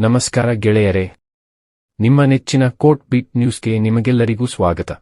ನಮಸ್ಕಾರ ಗೆಳೆಯರೇ. ನಿಮ್ಮ ನೆಚ್ಚಿನ ಕೋರ್ಟ್ ಬೀಟ್ ನ್ಯೂಸ್ಗೆ ನಿಮಗೆಲ್ಲರಿಗೂ ಸ್ವಾಗತ.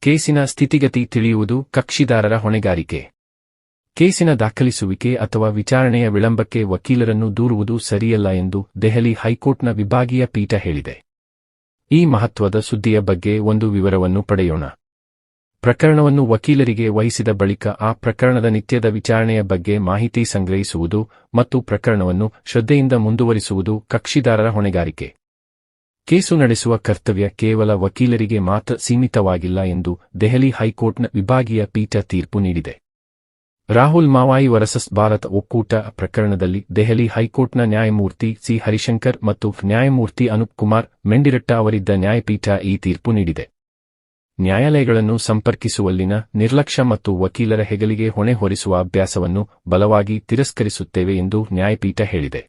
ಕೇಸಿನ ಸ್ಥಿತಿಗತಿ ತಿಳಿಯುವುದು ಕಕ್ಷಿದಾರರ ಹೊಣೆಗಾರಿಕೆ. ಕೇಸಿನ ದಾಖಲಿಸುವಿಕೆ ಅಥವಾ ವಿಚಾರಣೆಯ ವಿಳಂಬಕ್ಕೆ ವಕೀಲರನ್ನು ದೂರುವುದು ಸರಿಯಲ್ಲ ಎಂದು ದೆಹಲಿ ಹೈಕೋರ್ಟ್ನ ವಿಭಾಗೀಯ ಪೀಠ ಹೇಳಿದೆ. ಈ ಮಹತ್ವದ ಸುದ್ದಿಯ ಬಗ್ಗೆ ಒಂದು ವಿವರವನ್ನು ಪಡೆಯೋಣ. ಪ್ರಕರಣವನ್ನು ವಕೀಲರಿಗೆ ವಹಿಸಿದ ಬಳಿಕ ಆ ಪ್ರಕರಣದ ನಿತ್ಯದ ವಿಚಾರಣೆಯ ಬಗ್ಗೆ ಮಾಹಿತಿ ಸಂಗ್ರಹಿಸುವುದು ಮತ್ತು ಪ್ರಕರಣವನ್ನು ಶ್ರದ್ಧೆಯಿಂದ ಮುಂದುವರಿಸುವುದು ಕಕ್ಷಿದಾರರ ಹೊಣೆಗಾರಿಕೆ. ಕೇಸು ನಡೆಸುವ ಕರ್ತವ್ಯ ಕೇವಲ ವಕೀಲರಿಗೆ ಮಾತ್ರ ಸೀಮಿತವಾಗಿಲ್ಲ ಎಂದು ದೆಹಲಿ ಹೈಕೋರ್ಟ್ನ ವಿಭಾಗೀಯ ಪೀಠ ತೀರ್ಪು ನೀಡಿದೆ. ರಾಹುಲ್ ಮಾವಾಯಿ ವರಸಸ್ ಭಾರತ ಒಕ್ಕೂಟ ಪ್ರಕರಣದಲ್ಲಿ ದೆಹಲಿ ಹೈಕೋರ್ಟ್ನ ನ್ಯಾಯಮೂರ್ತಿ ಸಿ ಹರಿಶಂಕರ್ ಮತ್ತು ನ್ಯಾಯಮೂರ್ತಿ ಅನೂಪ್ ಕುಮಾರ್ ಮೆಂಡಿರಟ್ಟ ಅವರಿದ್ದ ನ್ಯಾಯಪೀಠ ಈ ತೀರ್ಪು ನೀಡಿದೆ. ನ್ಯಾಯಾಲಯಗಳನ್ನು ಸಂಪರ್ಕಿಸುವಲ್ಲಿನ ನಿರ್ಲಕ್ಷ್ಯ ಮತ್ತು ವಕೀಲರ ಹೆಗಲಿಗೆ ಹೊಣೆ ಹೊರಿಸುವ ಅಭ್ಯಾಸವನ್ನು ಬಲವಾಗಿ ತಿರಸ್ಕರಿಸುತ್ತೇವೆ ಎಂದು ನ್ಯಾಯಪೀಠ ಹೇಳಿದೆ.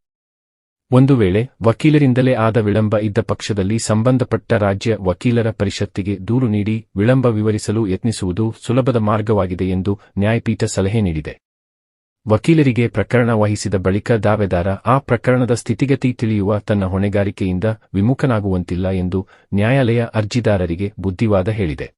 ಒಂದು ವೇಳೆ ವಕೀಲರಿಂದಲೇ ಆದ ವಿಳಂಬ ಇದ್ದ ಪಕ್ಷದಲ್ಲಿ ಸಂಬಂಧಪಟ್ಟ ರಾಜ್ಯ ವಕೀಲರ ಪರಿಷತ್ತಿಗೆ ದೂರು ನೀಡಿ ವಿಳಂಬ ವಿವರಿಸಲು ಯತ್ನಿಸುವುದು ಸುಲಭದ ಮಾರ್ಗವಾಗಿದೆ ಎಂದು ನ್ಯಾಯಪೀಠ ಸಲಹೆ ನೀಡಿದೆ. ವಕೀಲರಿಗೆ ಪ್ರಕರಣ ವಹಿಸಿದ ಬಳಿಕ ದಾವೆದಾರ ಆ ಪ್ರಕರಣದ ಸ್ಥಿತಿಗತಿ ತಿಳಿಯುವ ತನ್ನ ಹೊಣೆಗಾರಿಕೆಯಿಂದ ವಿಮುಖನಾಗುವಂತಿಲ್ಲ ಎಂದು ನ್ಯಾಯಾಲಯ ಅರ್ಜಿದಾರರಿಗೆ ಬುದ್ಧಿವಾದ ಹೇಳಿದೆ.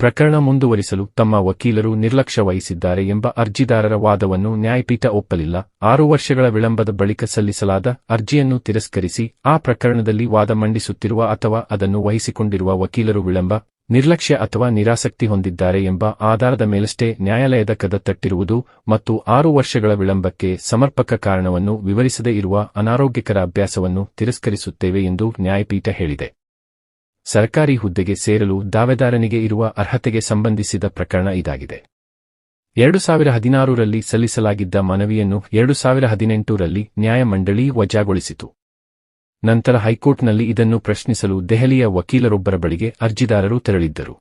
ಪ್ರಕರಣ ಮುಂದುವರಿಸಲು ತಮ್ಮ ವಕೀಲರು ನಿರ್ಲಕ್ಷ್ಯ ವಹಿಸಿದ್ದಾರೆ ಎಂಬ ಅರ್ಜಿದಾರರ ವಾದವನ್ನು ನ್ಯಾಯಪೀಠ ಒಪ್ಪಲಿಲ್ಲ. ಆರು ವರ್ಷಗಳ ವಿಳಂಬದ ಬಳಿಕ ಸಲ್ಲಿಸಲಾದ ಅರ್ಜಿಯನ್ನು ತಿರಸ್ಕರಿಸಿ ಆ ಪ್ರಕರಣದಲ್ಲಿ ವಾದ ಮಂಡಿಸುತ್ತಿರುವ ಅಥವಾ ಅದನ್ನು ವಹಿಸಿಕೊಂಡಿರುವ ವಕೀಲರು ವಿಳಂಬ ನಿರ್ಲಕ್ಷ್ಯ ಅಥವಾ ನಿರಾಸಕ್ತಿ ಹೊಂದಿದ್ದಾರೆ ಎಂಬ ಆಧಾರದ ಮೇಲಷ್ಟೇ ನ್ಯಾಯಾಲಯದ ಕದ ತಟ್ಟಿರುವುದು ಮತ್ತು ಆರು ವರ್ಷಗಳ ವಿಳಂಬಕ್ಕೆ ಸಮರ್ಪಕ ಕಾರಣವನ್ನು ವಿವರಿಸದೇ ಇರುವ ಅನಾರೋಗ್ಯಕರ ಅಭ್ಯಾಸವನ್ನು ತಿರಸ್ಕರಿಸುತ್ತೇವೆ ಎಂದು ನ್ಯಾಯಪೀಠ ಹೇಳಿದೆ. ಸರ್ಕಾರಿ ಹುದ್ದೆಗೆ ಸೇರಲು ದಾವೆದಾರನಿಗೆ ಇರುವ ಅರ್ಹತೆಗೆ ಸಂಬಂಧಿಸಿದ ಪ್ರಕರಣ ಇದಾಗಿದೆ. ಎರಡು ಸಾವಿರ ಹದಿನಾರರಲ್ಲಿ ಸಲ್ಲಿಸಲಾಗಿದ್ದ ಮನವಿಯನ್ನು ಎರಡು ಸಾವಿರ ಹದಿನೆಂಟರಲ್ಲಿ ನ್ಯಾಯಮಂಡಳಿ ವಜಾಗೊಳಿಸಿತು. ನಂತರ ಹೈಕೋರ್ಟ್ನಲ್ಲಿ ಇದನ್ನು ಪ್ರಶ್ನಿಸಲು ದೆಹಲಿಯ ವಕೀಲರೊಬ್ಬರ ಬಳಿಗೆ ಅರ್ಜಿದಾರರು ತೆರಳಿದ್ದರು.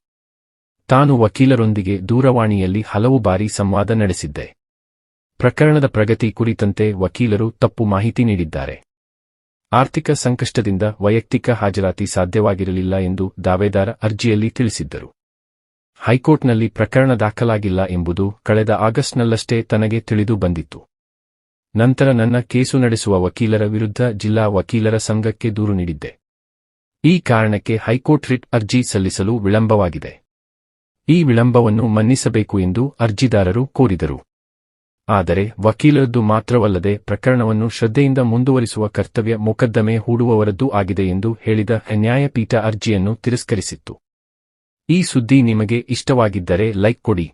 ತಾನು ವಕೀಲರೊಂದಿಗೆ ದೂರವಾಣಿಯಲ್ಲಿ ಹಲವು ಬಾರಿ ಸಂವಾದ ನಡೆಸಿದ್ದೆ. ಪ್ರಕರಣದ ಪ್ರಗತಿ ಕುರಿತಂತೆ ವಕೀಲರು ತಪ್ಪು ಮಾಹಿತಿ ನೀಡಿದ್ದಾರೆ. ಆರ್ಥಿಕ ಸಂಕಷ್ಟದಿಂದ ವೈಯಕ್ತಿಕ ಹಾಜರಾತಿ ಸಾಧ್ಯವಾಗಿರಲಿಲ್ಲ ಎಂದು ದಾವೆದಾರ ಅರ್ಜಿಯಲ್ಲಿ ತಿಳಿಸಿದ್ದರು. ಹೈಕೋರ್ಟ್ನಲ್ಲಿ ಪ್ರಕರಣ ದಾಖಲಾಗಿಲ್ಲ ಎಂಬುದು ಕಳೆದ ಆಗಸ್ಟ್ನಲ್ಲಷ್ಟೇ ತನಗೆ ತಿಳಿದು ಬಂದಿತ್ತು. ನಂತರ ನನ್ನ ಕೇಸು ನಡೆಸುವ ವಕೀಲರ ವಿರುದ್ಧ ಜಿಲ್ಲಾ ವಕೀಲರ ಸಂಘಕ್ಕೆ ದೂರು ನೀಡಿದ್ದೆ. ಈ ಕಾರಣಕ್ಕೆ ಹೈಕೋರ್ಟ್ ರಿಟ್ ಅರ್ಜಿ ಸಲ್ಲಿಸಲು ವಿಳಂಬವಾಗಿದೆ. ಈ ವಿಳಂಬವನ್ನು ಮನ್ನಿಸಬೇಕು ಎಂದು ಅರ್ಜಿದಾರರು ಕೋರಿದರು. ಆದರೆ ವಕೀಲರದ್ದು ಮಾತ್ರವಲ್ಲದೆ ಪ್ರಕರಣವನ್ನು ಶ್ರದ್ಧೆಯಿಂದ ಮುಂದುವರಿಸುವ ಕರ್ತವ್ಯ ಮೊಕದ್ದಮೆ ಹೂಡುವವರದ್ದು ಆಗಿದೆ ಎಂದು ಹೇಳಿದ ನ್ಯಾಯಪೀಠ ಅರ್ಜಿಯನ್ನು ತಿರಸ್ಕರಿಸಿತ್ತು. ಈ ಸುದ್ದಿ ನಿಮಗೆ ಇಷ್ಟವಾಗಿದ್ದರೆ ಲೈಕ್ ಕೊಡಿ.